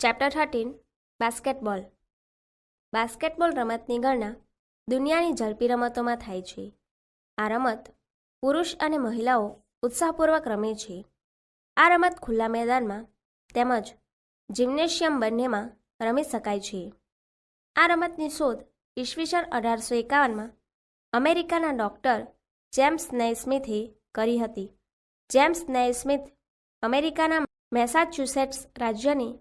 Chapter thirteen basketball basketball રમતની ગણના દુનિયાની ઝડપી રમતોમાં થાય છે. આ રમત પુરુષ અને મહિલાઓ ઉત્સાહપૂર્વક રમે છે. આ રમત ખુલ્લા મેદાનમાં તેમજ જિમ્નેશિયમ બંનેમાં રમી શકાય છે. આ રમતની શોધ ઈસવીસન અઢારસો એકાવનમાં અમેરિકાના ડૉક્ટર જેમ્સ નેસ્મિથે કરી હતી. જેમ્સ નેસ્મિથ અમેરિકાના મેસાચ્યુસેટ્સ રાજ્યની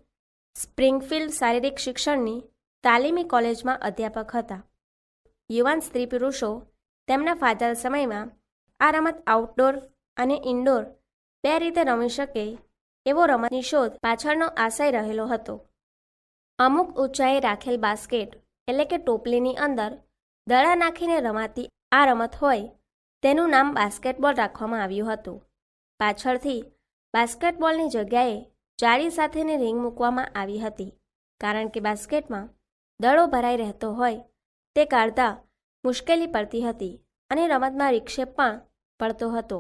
સ્પ્રિંગફિલ્ડ શારીરિક શિક્ષણની તાલીમી કોલેજમાં અધ્યાપક હતા. યુવાન સ્ત્રી પુરુષો તેમના ફાજલ સમયમાં આ રમત આઉટડોર અને ઇન્ડોર બે રીતે રમી શકે એવો રમતની શોધ પાછળનો આશય રહેલો હતો. અમુક ઊંચાઈએ રાખેલ બાસ્કેટ એટલે કે ટોપલીની અંદર દડા નાખીને રમાતી આ રમત હોય તેનું નામ બાસ્કેટબોલ રાખવામાં આવ્યું હતું. પાછળથી બાસ્કેટબોલની જગ્યાએ જાળી સાથેની રિંગ મૂકવામાં આવી હતી. કારણ કે બાસ્કેટમાં દડો ભરાઈ રહેતો હોય, તે કાઢતા મુશ્કેલી પડતી હતી અને રમતમાં વિક્ષેપ પણ પડતો હતો.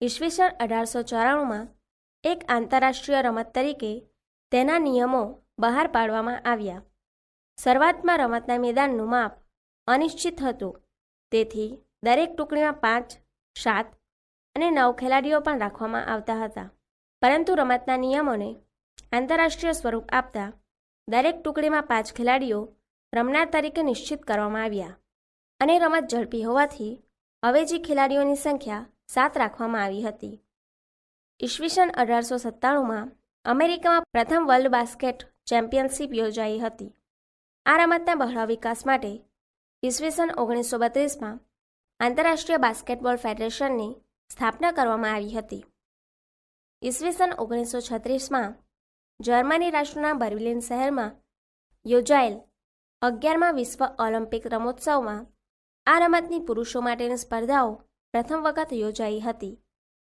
ઈસવીસન અઢારસો ચોરાણુંમાં એક આંતરરાષ્ટ્રીય રમત તરીકે તેના નિયમો બહાર પાડવામાં આવ્યા. શરૂઆતમાં રમતના મેદાનનું માપ અનિશ્ચિત હતું. તેથી દરેક ટુકડીમાં પાંચ, સાત અને નવ ખેલાડીઓ પણ રાખવામાં આવતા હતા. પરંતુ રમતના નિયમોને આંતરરાષ્ટ્રીય સ્વરૂપ આપતા દરેક ટુકડીમાં પાંચ ખેલાડીઓ રમનાર તરીકે નિશ્ચિત કરવામાં આવ્યા અને રમત ઝડપી હોવાથી અવેજી ખેલાડીઓની સંખ્યા સાત રાખવામાં આવી હતી. ઈસવીસન અઢારસો સત્તાણુંમાં અમેરિકામાં પ્રથમ વર્લ્ડ બાસ્કેટ ચેમ્પિયનશિપ યોજાઈ હતી. આ રમતના બહોળા વિકાસ માટે ઈસવીસન ઓગણીસો બત્રીસમાં આંતરરાષ્ટ્રીય બાસ્કેટબોલ ફેડરેશનની સ્થાપના કરવામાં આવી હતી. ઈસવીસન ઓગણીસો છત્રીસમાં જર્મની રાષ્ટ્રના બર્લિન શહેરમાં યોજાયેલ અગિયારમાં વિશ્વ ઓલિમ્પિક રમોત્સવમાં આ રમતની પુરુષો માટેની સ્પર્ધાઓ પ્રથમ વખત યોજાઈ હતી.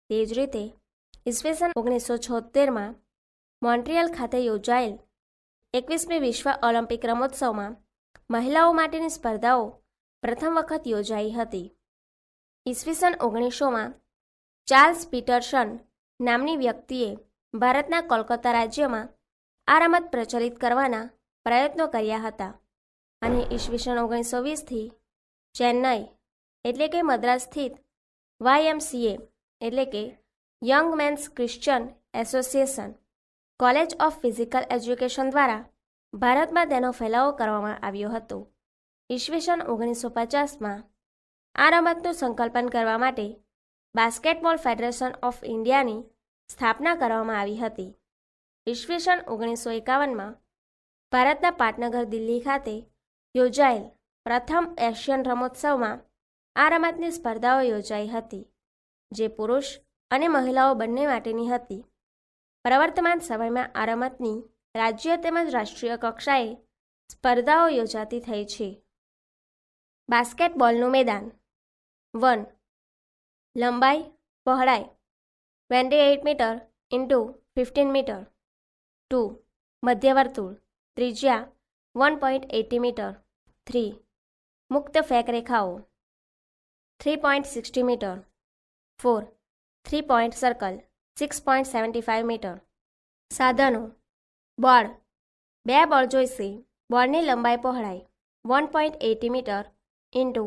તે જ રીતે ઈસવીસન ઓગણીસો છોતેરમાં મોન્ટ્રિયલ ખાતે યોજાયેલ એકવીસમી વિશ્વ ઓલિમ્પિક રમોત્સવમાં મહિલાઓ માટેની સ્પર્ધાઓ પ્રથમ વખત યોજાઈ હતી. ઈસવીસન ઓગણીસોમાં ચાર્લ્સ પીટરસન નામની વ્યક્તિએ ભારતના કોલકાતા રાજ્યમાં આ રમત પ્રચલિત કરવાના પ્રયત્નો કર્યા હતા. અને ઈસવીસન ઓગણીસો વીસથી ચેન્નઈ, એટલે કે મદ્રાસ સ્થિત વાયએમસીએ, એટલે કે young men's Christian association, college of physical education દ્વારા ભારતમાં તેનો ફેલાવો કરવામાં આવ્યો હતો. ઈસવીસન ઓગણીસો પચાસમાં આ રમતનું સંકલ્પન કરવા માટે બાસ્કેટબોલ ફેડરેશન ઓફ ઇન્ડિયાની સ્થાપના કરવામાં આવી હતી. ઈસવીસન ઓગણીસો એકાવનમાં ભારતના પાટનગર દિલ્હી ખાતે યોજાયેલ પ્રથમ એશિયન રમોત્સવમાં આ રમતની સ્પર્ધાઓ યોજાઈ હતી, જે પુરુષ અને મહિલાઓ બંને માટેની હતી. પ્રવર્તમાન સમયમાં આ રમતની રાજ્ય તેમજ રાષ્ટ્રીય કક્ષાએ સ્પર્ધાઓ યોજાતી થઈ છે. બાસ્કેટબોલનું મેદાન વન લંબાઈ પહોળાઈ twenty eight metre into fifteen metre. Two, મધ્યવર્તુળ, ત્રિજ્યા one point eighty metre. Three, મુક્ત ફેક રેખાઓ, three point sixty metre. Four, three point circle, six point seventy five metre. સાધનો, બોળ, બે બળ જોઈશે, બોળની લંબાઈ પહોળાઈ one point eighty metre into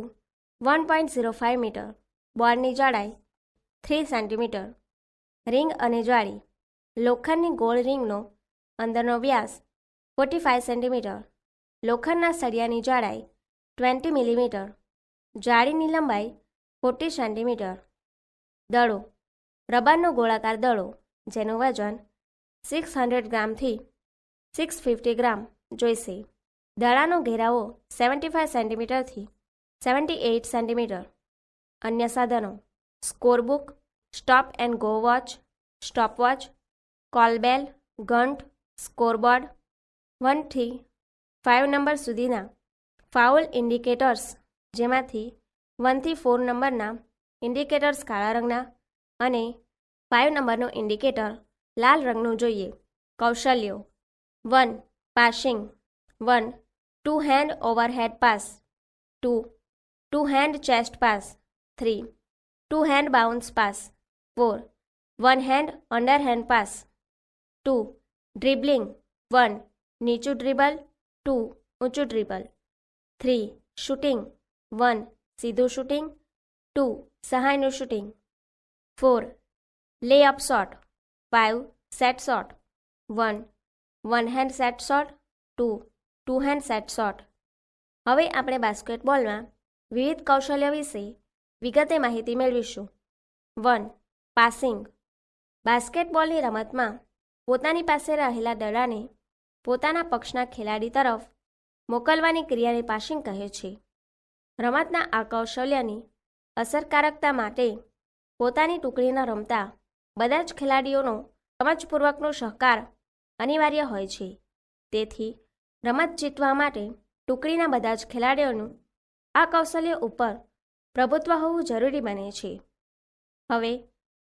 one point zero five metre. બોળની જાડાઈ થ્રી સેન્ટીમીટર. રિંગ અને જાળી. લોખંડની ગોળ રિંગનો અંદરનો વ્યાસ ફોર્ટી ફાઇવ સેન્ટીમીટર. લોખંડના સળિયાની જાડાઈ ટ્વેન્ટી મિલીમીટર. જાળીની લંબાઈ ફોર્ટી સેન્ટીમીટર. દડો. રબરનો ગોળાકાર દડો, જેનું વજન સિક્સ હંડ્રેડ ગ્રામથી સિક્સ ફિફ્ટી ગ્રામ જોઈશે. દડાનો ઘેરાવો સેવન્ટી ફાઇવ સેન્ટીમીટરથી સેવન્ટી એઇટ સેન્ટીમીટર. અન્ય સાધનો. Scorebook, stop and go watch, stopwatch, call bell, ઘંટ, સ્કોરબોર્ડ વનથી ફાઇવ નંબર સુધીના ફાઉલ ઇન્ડિકેટર્સ, જેમાંથી વનથી ફોર નંબરના ઇન્ડિકેટર્સ કાળા રંગના અને ફાઇવ નંબરનો ઇન્ડિકેટર લાલ રંગનું જોઈએ. કૌશલ્યો. One, passing. One two hand over head pass. Two two hand chest pass. Three two hand bounce pass four one hand under hand pass two dribbling one નીચું dribble two ઊંચું dribble three shooting one સીધું shooting two સહાયનું shooting four lay up shot five set shot one one hand set shot two two hand set shot હવે આપણે બાસ્કેટબોલમાં વિવિધ કૌશલ્ય વિશે વિગતે માહિતી મેળવીશું. વન પાસિંગ બાસ્કેટબોલની રમતમાં પોતાની પાસે રહેલા દડાને પોતાના પક્ષના ખેલાડી તરફ મોકલવાની ક્રિયાને પાસિંગ કહે છે. રમતના આ કૌશલ્યની અસરકારકતા માટે પોતાની ટુકડીના રમતા બધા જ ખેલાડીઓનો સમજપૂર્વકનો સહકાર અનિવાર્ય હોય છે. તેથી રમત જીતવા માટે ટુકડીના બધા જ ખેલાડીઓનું આ કૌશલ્ય ઉપર પ્રભુત્વ હોવું જરૂરી બને છે. હવે,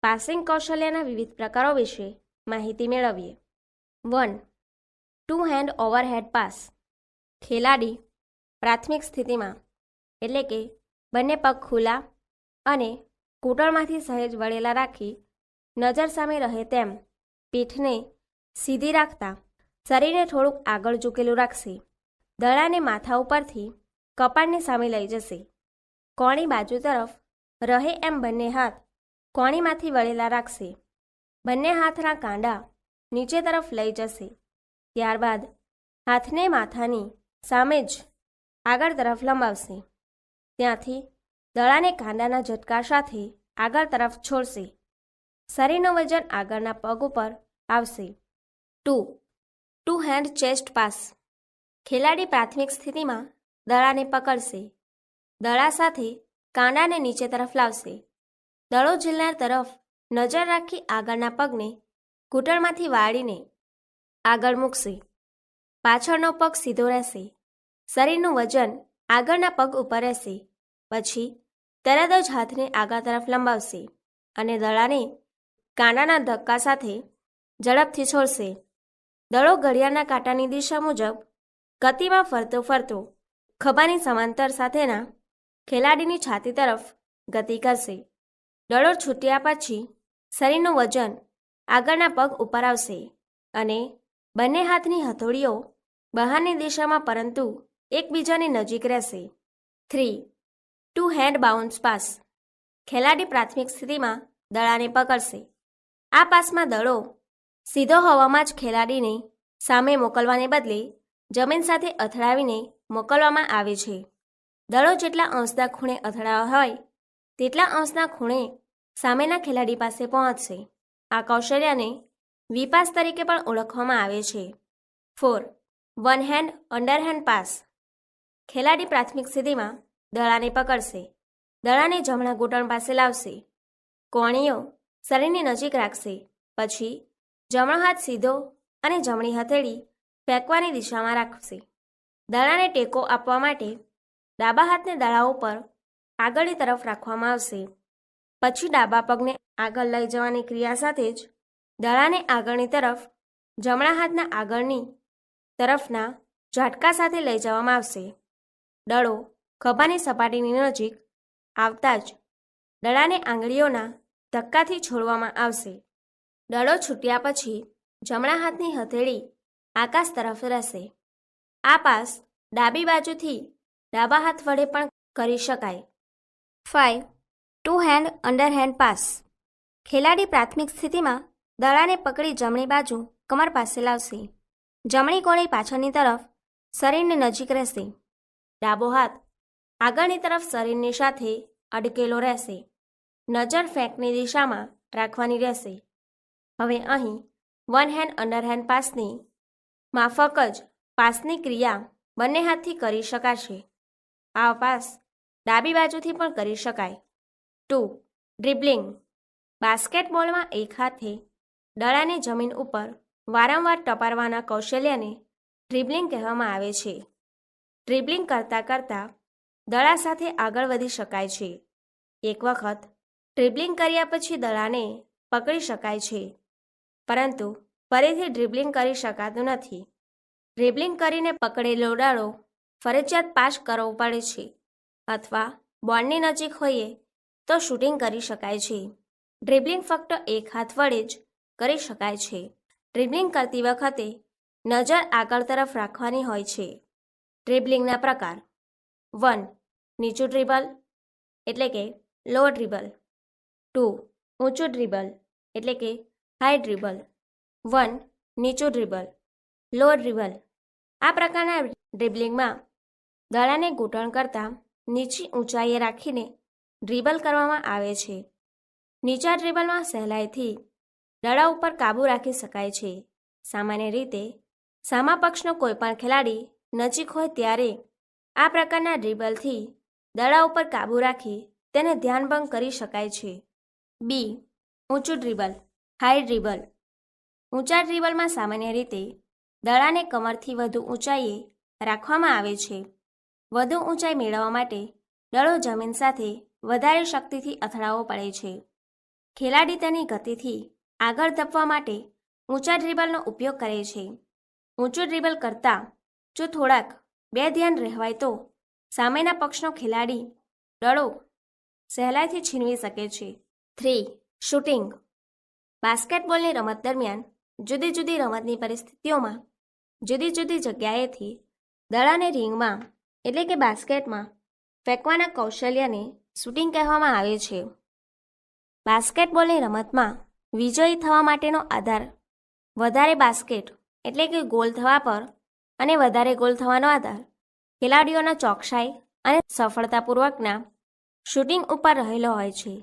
પાસિંગ કૌશલ્યના વિવિધ પ્રકારો વિશે માહિતી મેળવીએ. One, two hand overhead pass. ખેલાડી પ્રાથમિક સ્થિતિમાં, એટલે કે બંને પગ ખુલ્લા અને ઘૂંટણમાંથી સહેજ વળેલા રાખી નજર સામે રહે તેમ પીઠને સીધી રાખતા શરીરને થોડુંક આગળ ઝૂકેલું રાખશે. દડાને માથા ઉપરથી કપાળની સામે લઈ જશે. કોણી બાજુ તરફ રહે એમ બંને હાથ કોણીમાંથી વળેલા રાખશે. બંને હાથના કાંડા નીચે તરફ લઈ જશે. ત્યારબાદ હાથને માથાની સામે જ આગળ તરફ લંબાવશે. ત્યાંથી દડાને કાંડાના ઝટકા સાથે આગળ તરફ છોડશે. શરીરનું વજન આગળના પગ ઉપર આવશે. Two. Two hand chest pass. ખેલાડી પ્રાથમિક સ્થિતિમાં દડાને પકડશે. દડા સાથે કાંડાને નીચે તરફ લાવશે. દડો ઝીલનાર તરફ નજર રાખી આગળના પગને ઘૂંટણમાંથી વાળીને આગળ મૂકશે. પાછળનો પગ સીધો રહેશે. શરીરનું વજન આગળના પગ ઉપર રહેશે. પછી તરત જ હાથને આગળ તરફ લંબાવશે અને દડાને કાંડાના ધક્કા સાથે ઝડપથી છોડશે. દડો ઘડિયાળના કાંટાની દિશા મુજબ ગતિમાં ફરતો ફરતો ખભાની સમાંતર સાથેના ખેલાડીની છાતી તરફ ગતિ કરશે. દડો છૂટ્યા પછી શરીરનું વજન આગળના પગ ઉપર આવશે અને બંને હાથની હથોડીઓ બહારની દિશામાં પરંતુ એકબીજાની નજીક રહેશે. Three two hand bounce pass ખેલાડી પ્રાથમિક સ્થિતિમાં દડાને પકડશે. આ પાસમાં દડો સીધો હવામાં જ ખેલાડીને સામે મોકલવાને બદલે જમીન સાથે અથડાવીને મોકલવામાં આવે છે. દડો જેટલા અંશના ખૂણે અથડાયો હોય, તેટલા અંશના ખૂણે સામેના ખેલાડી પાસે પહોંચશે. આ કૌશલ્યને વિપાસ તરીકે પણ ઓળખવામાં આવે છે. Four, one hand underhand pass. ખેલાડી પ્રાથમિક સ્થિતિમાં દડાને પકડશે. દડાને જમણા ઘૂંટણ પાસે લાવશે. કોણીઓ શરીરની નજીક રાખશે. પછી જમણો હાથ સીધો અને જમણી હથેળી ફેંકવાની દિશામાં રાખશે. દડાને ટેકો આપવા માટે ડાબા હાથને દડા ઉપર આગળની તરફ રાખવામાં આવશે. પછી ડાબા પગને આગળ લઈ જવાની ક્રિયા સાથે જ દડાને આગળની તરફ જમણા હાથના આગળની તરફના ઝાટકા સાથે લઈ જવામાં આવશે. દડો ખભાની સપાટીની નજીક આવતા જ દડાને આંગળીઓના ધક્કાથી છોડવામાં આવશે. દડો છૂટ્યા પછી જમણા હાથની હથેળી આકાશ તરફ રહેશે. આ પાસ ડાબી બાજુથી ડાબા હાથ વડે પણ કરી શકાય. Five two hand underhand pass ખેલાડી પ્રાથમિક સ્થિતિમાં દડાને પકડી જમણી બાજુ કમર પાસે લાવશે. જમણી કોણી પાછળની તરફ શરીરની નજીક રહેશે. ડાબો હાથ આગળની તરફ શરીરની સાથે અડકેલો રહેશે. નજર ફેંકની દિશામાં રાખવાની રહેશે. હવે અહીં વન હેન્ડ અંડરહેન્ડ પાસની માફક જ પાસની ક્રિયા બંને હાથથી કરી શકાશે. આ પાસ. ડાબી બાજુથી પણ કરી શકાય. ટુ. ડ્રિબલિંગ. બાસ્કેટબોલમાં એક હાથે દડાને જમીન ઉપર વારંવાર ટપારવાના કૌશલ્યને ડ્રિબલિંગ કહેવામાં આવે છે. ડ્રિબલિંગ કરતાં કરતાં દડા સાથે આગળ વધી શકાય છે. એક વખત ડ્રિબલિંગ કર્યા પછી દડાને પકડી શકાય છે. પરંતુ ફરીથી ડ્રિબલિંગ કરી શકાતું નથી. ડ્રિબલિંગ કરીને પકડેલો દડો ફરજિયાત પાસ કરવો પડે છે અથવા બોર્ડની નજીક હોઈએ તો શૂટિંગ કરી શકાય છે. ડ્રિબલિંગ ફક્ત એક હાથ વડે જ કરી શકાય છે. ડ્રિબલિંગ કરતી વખતે નજર આગળ તરફ રાખવાની હોય છે. ડ્રિબલિંગના પ્રકાર વન, નીચું ડ્રિબલ એટલે કે લો ડ્રિબલ. ટુ, ઊંચું ડ્રિબલ એટલે કે હાઈ ડ્રિબલ. વન, નીચું ડ્રિબલ લો ડ્રિબલ. આ પ્રકારના ડ્રિબલિંગમાં દડાને ઘૂંટણ કરતાં નીચી ઊંચાઈએ રાખીને ડ્રિબલ કરવામાં આવે છે. નીચા ડ્રીબલમાં સહેલાઈથી દડા ઉપર કાબૂ રાખી શકાય છે. સામાન્ય રીતે સામા પક્ષનો કોઈપણ ખેલાડી નજીક હોય ત્યારે આ પ્રકારના ડ્રિબલથી દડા ઉપર કાબૂ રાખી તેને ધ્યાનભંગ કરી શકાય છે. બી. ઊંચું ડ્રિબલ, હાઈ ડ્રિબલ. ઊંચા ડ્રીબલમાં સામાન્ય રીતે દડાને કમરથી વધુ ઊંચાઈએ રાખવામાં આવે છે. વધુ ઊંચાઈ મેળવવા માટે દડો જમીન સાથે વધારે શક્તિથી અથડાવવો પડે છે. ખેલાડી તેની ગતિથી આગળ ધપવા માટે ઊંચા ડ્રિબલનો ઉપયોગ કરે છે. ઊંચું ડ્રિબલ કરતાં જો થોડાક બે ધ્યાન રહેવાય તો સામેના પક્ષનો ખેલાડી દડો સહેલાઈથી છીનવી શકે છે. Three, shooting. બાસ્કેટબોલની રમત દરમિયાન જુદી જુદી રમતની પરિસ્થિતિઓમાં જુદી જુદી જગ્યાએથી દડાને રિંગમાં એટલે કે બાસ્કેટમાં ફેંકવાના કૌશલ્યને શૂટિંગ કહેવામાં આવે છે. બાસ્કેટબોલની રમતમાં વિજયી થવા માટેનો આધાર. વધારે બાસ્કેટ એટલે કે ગોલ થવા પર અને વધારે ગોલ થવાનો આધાર. ખેલાડીઓના ચોકસાઈ અને સફળતાપૂર્વકના શૂટિંગ ઉપર રહેલો હોય છે.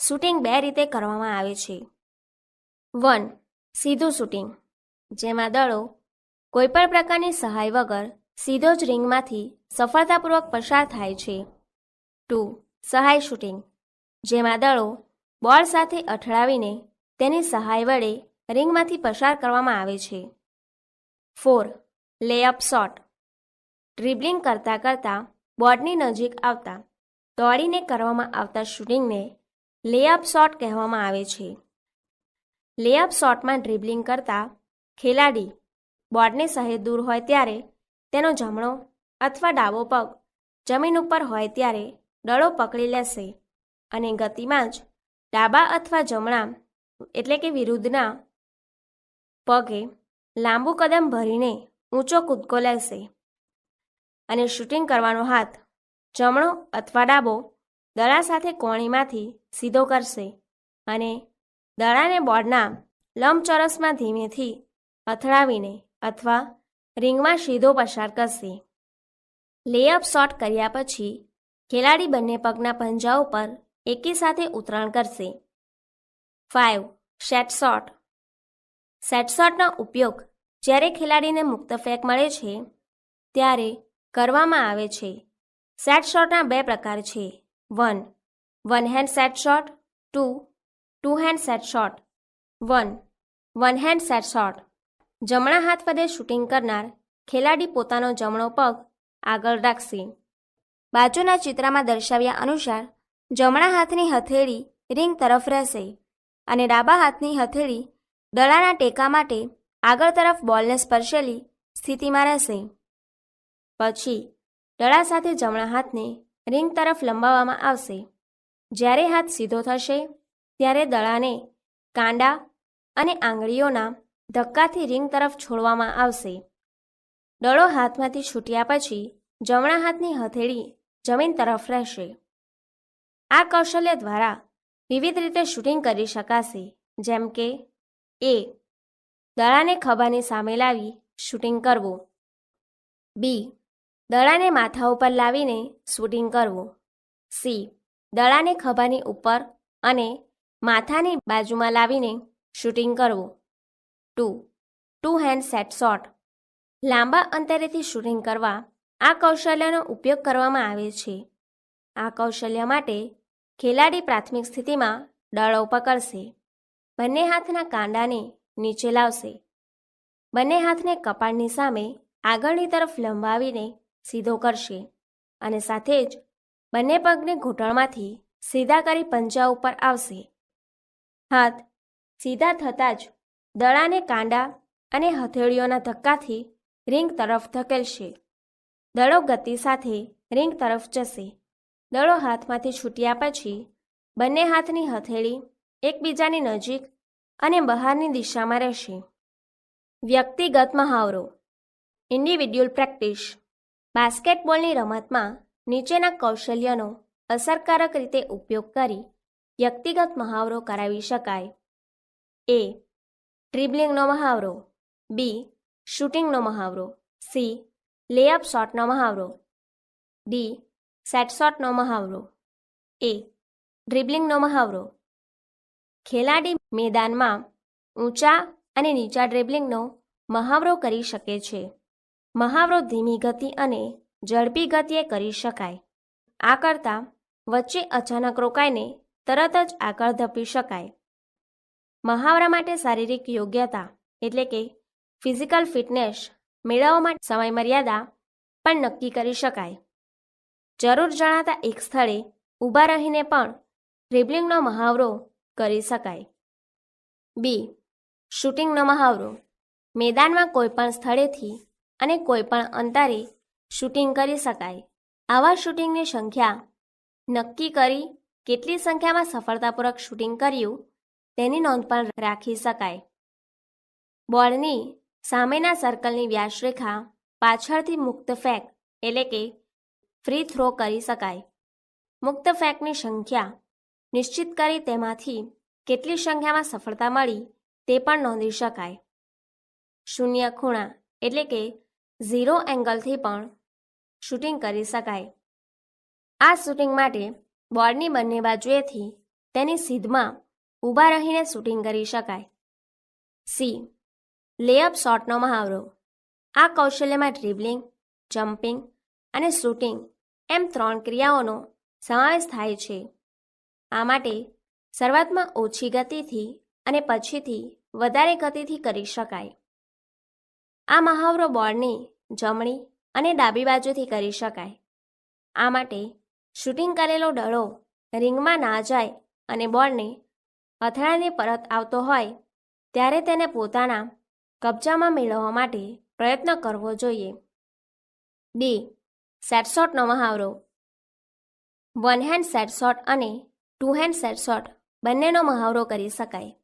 શૂટિંગ બે રીતે કરવામાં આવે છે. વન, સીધું શૂટિંગ, જેમાં દળો કોઈપણ પ્રકારની સહાય વગર સીધો જ રિંગમાંથી સફળતાપૂર્વક પસાર થાય છે. ટુ. સહાય શૂટિંગ. જેમાં દળો બોલ સાથે અથડાવીને તેની સહાય વડે રિંગમાંથી પસાર કરવામાં આવે છે. ફોર. લેઅપ શોટ. ડ્રિબલિંગ કરતાં કરતાં બોર્ડની નજીક આવતા, દોડીને કરવામાં આવતા શૂટિંગને લેઅપ શોટ કહેવામાં આવે છે. લેઅપ શોટમાં ડ્રિબલિંગ કરતા ખેલાડી બોર્ડની સહેજ દૂર હોય ત્યારે તેનો જમણો અથવા ડાબો પગ જમીન ઉપર હોય ત્યારે દડો પકડી લેશે અને ગતિમાં જ ડાબા અથવા જમણા એટલે કે વિરુદ્ધના પગે લાંબુ કદમ ભરીને ઊંચો કૂદકો લેશે અને શૂટિંગ કરવાનો હાથ જમણો અથવા ડાબો દડા સાથે કોણીમાંથી સીધો કરશે અને દડાને બોર્ડના લંબચોરસમાં ધીમેથી અથડાવીને અથવા રિંગમાં સીધો પસાર કરશે. લેઅપ શોટ કર્યા પછી, ખેલાડી બંને પગના પંજા ઉપર એકી સાથે ઉતરાણ કરશે. Five set shot. સેટ શોટનો ઉપયોગ જ્યારે ખેલાડીને મુક્ત ફેંક મળે છે, ત્યારે કરવામાં આવે છે. સેટ શોટના બે પ્રકાર છે. One. One hand set shot. Two. Two hand set shot. One. One hand set shot. જમણા હાથ વડે શૂટિંગ કરનાર ખેલાડી પોતાનો જમણો પગ આગળ રાખશે. બાજુના ચિત્રમાં દર્શાવ્યા અનુસાર જમણા હાથની હથેળી રિંગ તરફ રહેશે અને ડાબા હાથની હથેળી દડાના ટેકા માટે આગળ તરફ બોલને સ્પર્શેલી સ્થિતિમાં રહેશે. પછી દડા સાથે જમણા હાથને રિંગ તરફ લંબાવવામાં આવશે. જ્યારે હાથ સીધો થશે ત્યારે દડાને કાંડા અને આંગળીઓના ધક્કાથી રિંગ તરફ છોડવામાં આવશે. ડળો હાથમાંથી છૂટ્યા પછી જમણા હાથની હથેળી જમીન તરફ રહેશે. આ કૌશલ્ય દ્વારા વિવિધ રીતે શૂટિંગ કરી શકાશે, જેમ કે, એ દડાને ખભાની સામે લાવી શૂટિંગ કરવું. બી દડાને માથા ઉપર લાવીને શૂટિંગ કરવું. સી દડાને ખભાની ઉપર અને માથાની બાજુમાં લાવીને શૂટિંગ કરવું. Two. Two hand set shot. લાંબા અંતરેથી શૂટિંગ કરવા આ કૌશલ્યનો ઉપયોગ કરવામાં આવે છે. આ કૌશલ્ય માટે ખેલાડી પ્રાથમિક સ્થિતિમાં દળો પકડશે. બંને હાથના કાંડાને નીચે લાવશે. બંને હાથને કપાળની સામે આગળની તરફ લંબાવીને સીધો કરશે અને સાથે જ બંને પગને ઘૂંટણમાંથી સીધા કરી પંજા ઉપર આવશે. હાથ સીધા થતાં જ દડાને કાંડા અને હથેળીઓના ધક્કાથી રિંગ તરફ ધકેલશે. દડો ગતિ સાથે રિંગ તરફ જશે. દડો હાથમાંથી છૂટ્યા પછી બંને હાથની હથેળી એકબીજાની નજીક અને બહારની દિશામાં રહેશે. વ્યક્તિગત મહાવરો. ઇન્ડિવિડ્યુઅલ પ્રેક્ટિસ બાસ્કેટબોલની રમતમાં નીચેના કૌશલ્યનો અસરકારક રીતે ઉપયોગ કરી વ્યક્તિગત મહાવરો કરાવી શકાય. એ ડ્રિબલિંગનો મહાવરો. બી શૂટિંગનો મહાવરો. સી લેઅપ શોટનો મહાવરો. ડી સેટ શોટનો મહાવરો. એ ડ્રિબલિંગનો મહાવરો. ખેલાડી મેદાનમાં ઊંચા અને નીચા ડ્રિબલિંગનો મહાવરો કરી શકે છે. મહાવરો ધીમી ગતિ અને ઝડપી ગતિએ કરી શકાય. આ કરતાં વચ્ચે અચાનક રોકાઈને તરત જ આગળ ધપી શકાય. મહાવરા માટે શારીરિક યોગ્યતા એટલે કે ફિઝિકલ ફિટનેસ મેળવવા માટે સમય મર્યાદા પણ નક્કી કરી શકાય. જરૂર જણાતા એક સ્થળે ઊભા રહીને પણ ડ્રિબલિંગનો મહાવરો કરી શકાય. બી. શૂટિંગનો મહાવરો. મેદાનમાં કોઈપણ સ્થળેથી અને કોઈપણ અંતરે શૂટિંગ કરી શકાય. આવા શૂટિંગની સંખ્યા નક્કી કરી કેટલી સંખ્યામાં સફળતાપૂર્વક શૂટિંગ કર્યું તેની નોંધ પણ રાખી શકાય. બોર્ડની સામેના સર્કલની વ્યાસરેખા પાછળથી મુક્ત ફેંક એટલે કે ફ્રી થ્રો કરી શકાય. મુક્ત ફેંકની સંખ્યા નિશ્ચિત કરી તેમાંથી કેટલી સંખ્યામાં સફળતા મળી તે પણ નોંધી શકાય. શૂન્ય ખૂણા એટલે કે ઝીરો એંગલથી પણ શૂટિંગ કરી શકાય. આ શૂટિંગ માટે બોર્ડની બંને બાજુએથી તેની સીધમાં ઊભા રહીને શૂટિંગ કરી શકાય. સી. લેઅપ શોટનો મહાવરો. આ કૌશલ્યમાં ડ્રિબલિંગ જમ્પિંગ અને શૂટિંગ એમ ત્રણ ક્રિયાઓનો સમાવેશ થાય છે. આ માટે શરૂઆતમાં ઓછી ગતિથી અને પછીથી વધારે ગતિથી કરી શકાય. આ મહાવરો બોર્ડની જમણી અને ડાબી બાજુથી કરી શકાય. આ માટે શૂટિંગ કરેલો ડળો રિંગમાં ના જાય અને બોર્ડને અથડાઈને પરત આવતો હોય, ત્યારે તેને પોતાના કબજામાં મેળવવા માટે પ્રયત્ન કરવો જોઈએ. ડી સેટશોટનો મહાવરો. વન હેન્ડ સેટશોટ અને ટુ હેન્ડ સેટશોટ બંનેનો મહાવરો કરી શકાય.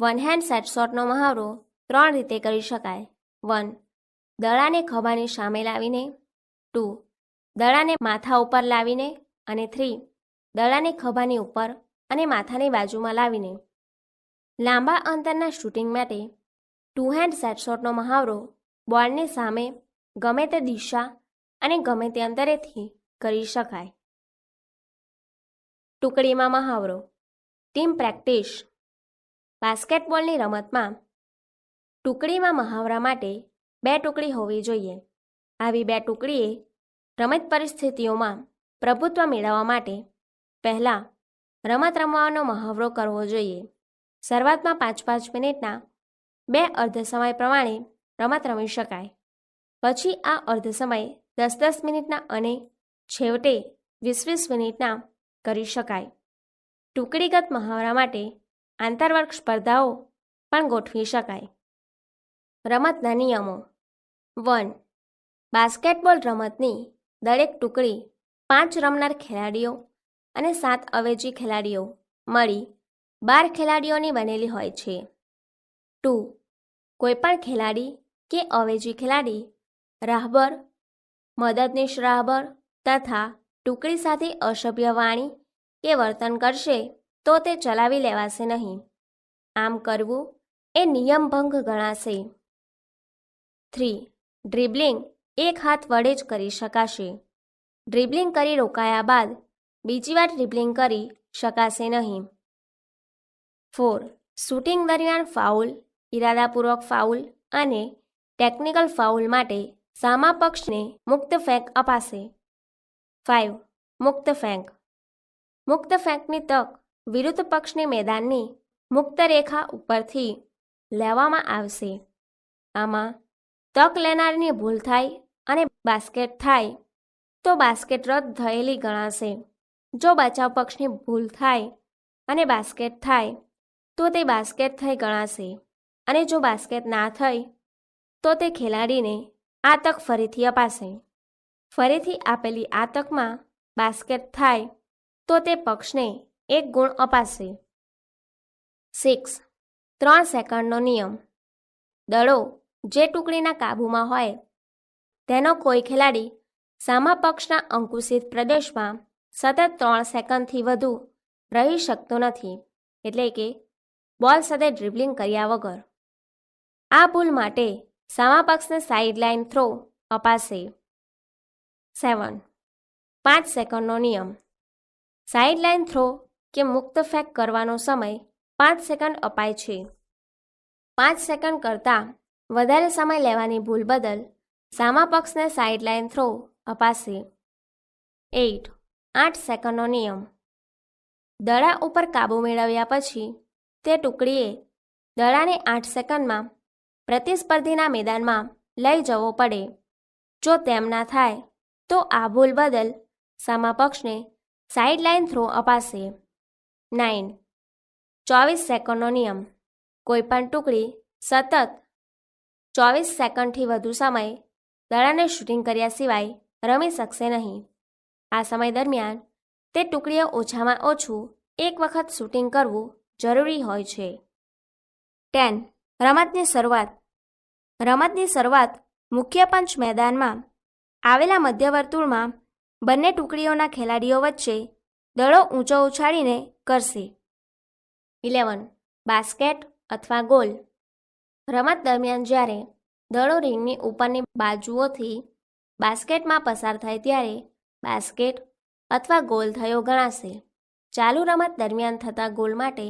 વન હેન્ડ સેટશોટનો મહાવરો ત્રણ રીતે કરી શકાય. વન. દડાને ખભાની સામે લાવીને. ટુ. દડાને માથા ઉપર લાવીને. અને થ્રી. દડાને ખભાની ઉપર અને માથાની બાજુમાં લાવીને. લાંબા અંતરના શૂટિંગ માટે ટુ હેન્ડ સેટ શોટનો મહાવરો બોલની સામે ગમે તે દિશા અને ગમે તે અંતરેથી કરી શકાય. ટુકડીમાં મહાવરો. Team practice. બાસ્કેટબોલની રમતમાં ટુકડીમાં મહાવરા માટે બે ટુકડી હોવી જોઈએ. આવી બે ટુકડીએ રમત પરિસ્થિતિઓમાં પ્રભુત્વ મેળવવા માટે પહેલાં રમત રમવાનો મહાવરો કરવો જોઈએ. શરૂઆતમાં પાંચ પાંચ મિનિટના બે અર્ધ સમય પ્રમાણે રમત રમી શકાય. પછી આ અર્ધ સમય દસ દસ મિનિટના અને છેવટે વીસ વીસ મિનિટના કરી શકાય. ટુકડીગત મહાવરા માટે આંતરવર્ગ સ્પર્ધાઓ પણ ગોઠવી શકાય. રમતના નિયમો. વન. બાસ્કેટબોલ રમતની દરેક ટુકડી પાંચ રમનાર ખેલાડીઓ અને સાત અવેજી ખેલાડીઓ મળી બાર ખેલાડીઓની બનેલી હોય છે. ટુ. કોઈપણ ખેલાડી કે અવેજી ખેલાડી રાહબર, મદદનીશ રાહબર તથા ટુકડી સાથે અસભ્ય વાણી કે વર્તન કરશે તો તે ચલાવી લેવાશે નહીં. આમ કરવું એ નિયમભંગ ગણાશે. થ્રી. ડ્રિબલિંગ એક હાથ વડે જ કરી શકાશે. ડ્રિબલિંગ કરી રોકાયા બાદ બીજી વાર ડ્રિબલિંગ કરી શકાશે નહીં. ફોર શૂટિંગ દરમિયાન ફાઉલ ઇરાદાપૂર્વક ફાઉલ અને ટેકનિકલ ફાઉલ માટે સામા પક્ષને મુક્ત ફેંક અપાશે. ફાઇવ મુક્ત ફેંક. મુક્ત ફેંકની તક વિરુદ્ધ પક્ષની મેદાનની મુક્ત રેખા ઉપરથી લેવામાં આવશે. આમાં તક લેનારની ભૂલ થાય અને બાસ્કેટ થાય તો બાસ્કેટ રદ થયેલી ગણાશે. જો બચાવ પક્ષની ભૂલ થાય અને બાસ્કેટ થાય, તો તે બાસ્કેટ થઈ ગણાશે. અને જો બાસ્કેટ ના થઈ, તો તે ખેલાડીને આ તક ફરીથી અપાશે. ફરીથી આપેલી આ તકમાં બાસ્કેટ થાય, તો તે પક્ષને એક ગુણ અપાશે. સિક્સ, ત્રણ સેકન્ડનો નિયમ. દળો જે ટુકડીના કાબૂમાં હોય, તેનો કોઈ ખેલાડી સામા પક્ષના અંકુશિત પ્રદેશમાં સતત ત્રણ સેકન્ડથી વધુ રહી શકતો નથી, એટલે કે બોલ સાથે ડ્રિબલિંગ કર્યા વગર. આ ભૂલ માટે સામાપક્ષને સાઇડલાઇન થ્રો અપાશે. સેવન પાંચ સેકન્ડનો નિયમ. સાઇડલાઇન થ્રો કે મુક્ત ફેંક કરવાનો સમય પાંચ સેકન્ડ અપાય છે. પાંચ સેકન્ડ કરતાં વધારે સમય લેવાની ભૂલ બદલ સામાપક્ષને સાઇડલાઇન થ્રો અપાશે. એઇટ આઠ સેકન્ડનો નિયમ. દડા ઉપર કાબૂ મેળવ્યા પછી, તે ટુકડીએ દડાને આઠ સેકન્ડમાં પ્રતિસ્પર્ધીના મેદાનમાં લઈ જવો પડે. જો તેમ ના થાય, તો આ ભૂલ બદલ સામા પક્ષને સાઇડલાઇન થ્રો અપાશે. નાઇન. ચોવીસ સેકન્ડનો નિયમ. કોઈપણ ટુકડી સતત ચોવીસ સેકન્ડથી વધુ સમય દડાને શૂટિંગ કર્યા સિવાય રમી શકશે નહીં. આ સમય દરમિયાન તે ટુકડીએ ઓછામાં ઓછું એક વખત શૂટિંગ કરવું જરૂરી હોય છે. ટેન. રમતની શરૂઆત. રમતની શરૂઆત મુખ્ય પંચ મેદાનમાં આવેલા મધ્યવર્તુળમાં બંને ટુકડીઓના ખેલાડીઓ વચ્ચે દડો ઊંચો ઉછાળીને કરશે. ઇલેવન. બાસ્કેટ અથવા ગોલ. રમત દરમિયાન જ્યારે દડો રિંગની ઉપરની બાજુઓથી બાસ્કેટમાં પસાર થાય ત્યારે બાસ્કેટ અથવા ગોલ થયો ગણાશે. ચાલુ રમત દરમિયાન થતા ગોલ માટે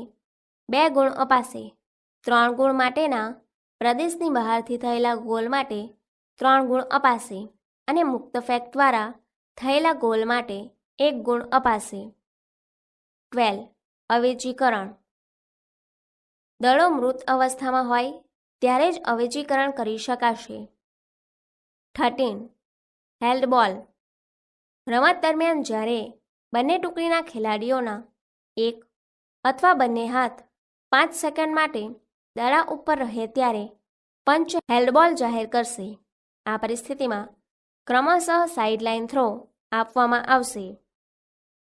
બે ગુણ અપાશે. ત્રણ ગુણ માટેના પ્રદેશની બહારથી થયેલા ગોલ માટે ત્રણ ગુણ અપાશે અને મુક્ત ફેક દ્વારા થયેલા ગોલ માટે એક ગુણ અપાશે. ટ્વેલ. અવેજીકરણ. દળો મૃત અવસ્થામાં હોય ત્યારે જ અવેજીકરણ કરી શકાશે. થર્ટીન. હેલ્ડ બોલ રમત દરમિયાન જ્યારે બંને ટુકડીના ખેલાડીઓના એક અથવા બંને હાથ પાંચ સેકન્ડ માટે દડા ઉપર રહે ત્યારે પંચ હેલ્ડબોલ જાહેર કરશે. આ પરિસ્થિતિમાં ક્રમશઃ સાઇડલાઇન થ્રો આપવામાં આવશે.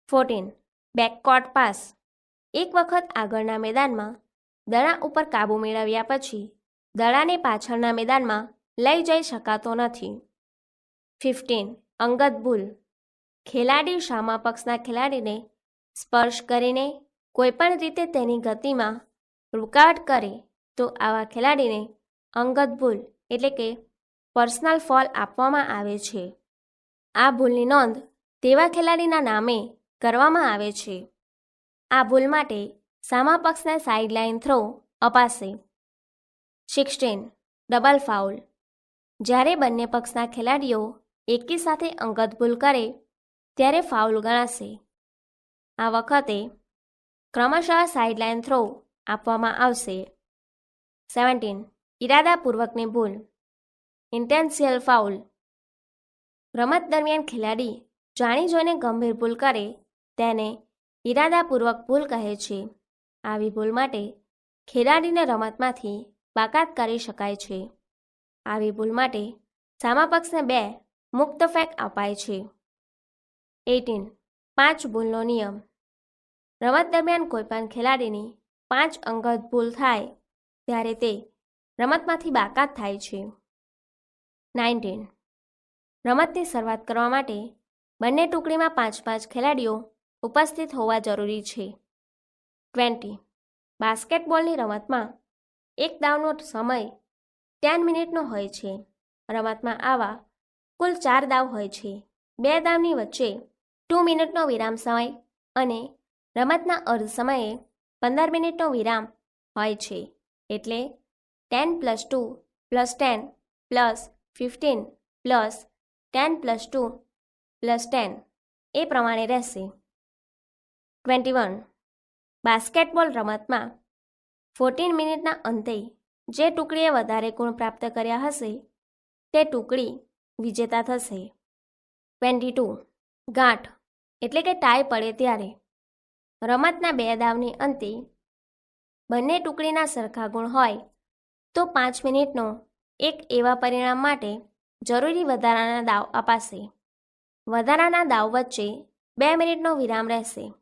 ફોર્ટીન. Backcourt pass. એક વખત આગળના મેદાનમાં દડા ઉપર કાબૂ મેળવ્યા પછી દડાને પાછળના મેદાનમાં લઈ જઈ શકાતો નથી. ફિફ્ટીન. અંગત ભૂલ. ખેલાડી સામા પક્ષના ખેલાડીને સ્પર્શ કરીને કોઈપણ રીતે તેની ગતિમાં રૂકાવટ કરે, તો આવા ખેલાડીને અંગત ભૂલ એટલે કે પર્સનલ ફોલ આપવામાં આવે છે. આ ભૂલની નોંધ તેવા ખેલાડીના નામે કરવામાં આવે છે. આ ભૂલ માટે સામા પક્ષને સાઇડલાઇન થ્રો અપાશે. સિક્સટીન ડબલ ફાઉલ જ્યારે બંને પક્ષના ખેલાડીઓ એકી સાથે અંગત ભૂલ કરે ત્યારે ફાઉલ ગણાશે. આ વખતે ક્રમશઃ સાઇડલાઇન થ્રો આપવામાં આવશે. સેવન્ટીન ઇરાદાપૂર્વકની ભૂલ. ઇન્ટેન્શિયલ ફાઉલ રમત દરમિયાન ખેલાડી જાણી જોઈને ગંભીર ભૂલ કરે તેને ઇરાદાપૂર્વક ભૂલ કહે છે. આવી ભૂલ માટે ખેલાડીને રમતમાંથી બાકાત કરી શકાય છે. આવી ભૂલ માટે સામા પક્ષને બે મુક્ત ફેંક અપાય છે. એઇટીન. પાંચ ભૂલનો નિયમ. રમત દરમિયાન કોઈપણ ખેલાડીની પાંચ અંગત ભૂલ થાય, ત્યારે તે રમતમાંથી બાકાત થાય છે. નાઇન્ટીન. રમતની શરૂઆત કરવા માટે બંને ટુકડીમાં પાંચ પાંચ ખેલાડીઓ ઉપસ્થિત હોવા જરૂરી છે. ટ્વેન્ટી. બાસ્કેટબોલની રમતમાં એક દાવનો સમય ત્રણ મિનિટનો હોય છે. રમતમાં આવા કુલ ચાર દાવ હોય છે. બે દાવની વચ્ચે ટુ મિનિટનો વિરામ સમય અને રમતના અર્ધ સમયે પંદર મિનિટનો વિરામ હોય છે. એટલે ten plus two plus ten plus fifteen plus ten plus two plus ten એ પ્રમાણે રહેશે. Twenty one. બાસ્કેટબોલ રમતમાં ફોર્ટીન મિનિટના અંતે જે ટુકડીએ વધારે ગુણ પ્રાપ્ત કર્યા હશે, તે ટુકડી વિજેતા થશે. Twenty two. ગાંઠ. એટલે કે ટાઈ પડે ત્યારે. રમતના બે દાવની અંતે બંને ટુકડીના સરખા ગુણ હોય, તો પાંચ મિનિટનો એક એવા પરિણામ માટે જરૂરી વધારાના દાવ અપાશે. વધારાના દાવ વચ્ચે બે મિનિટનો વિરામ રહેશે.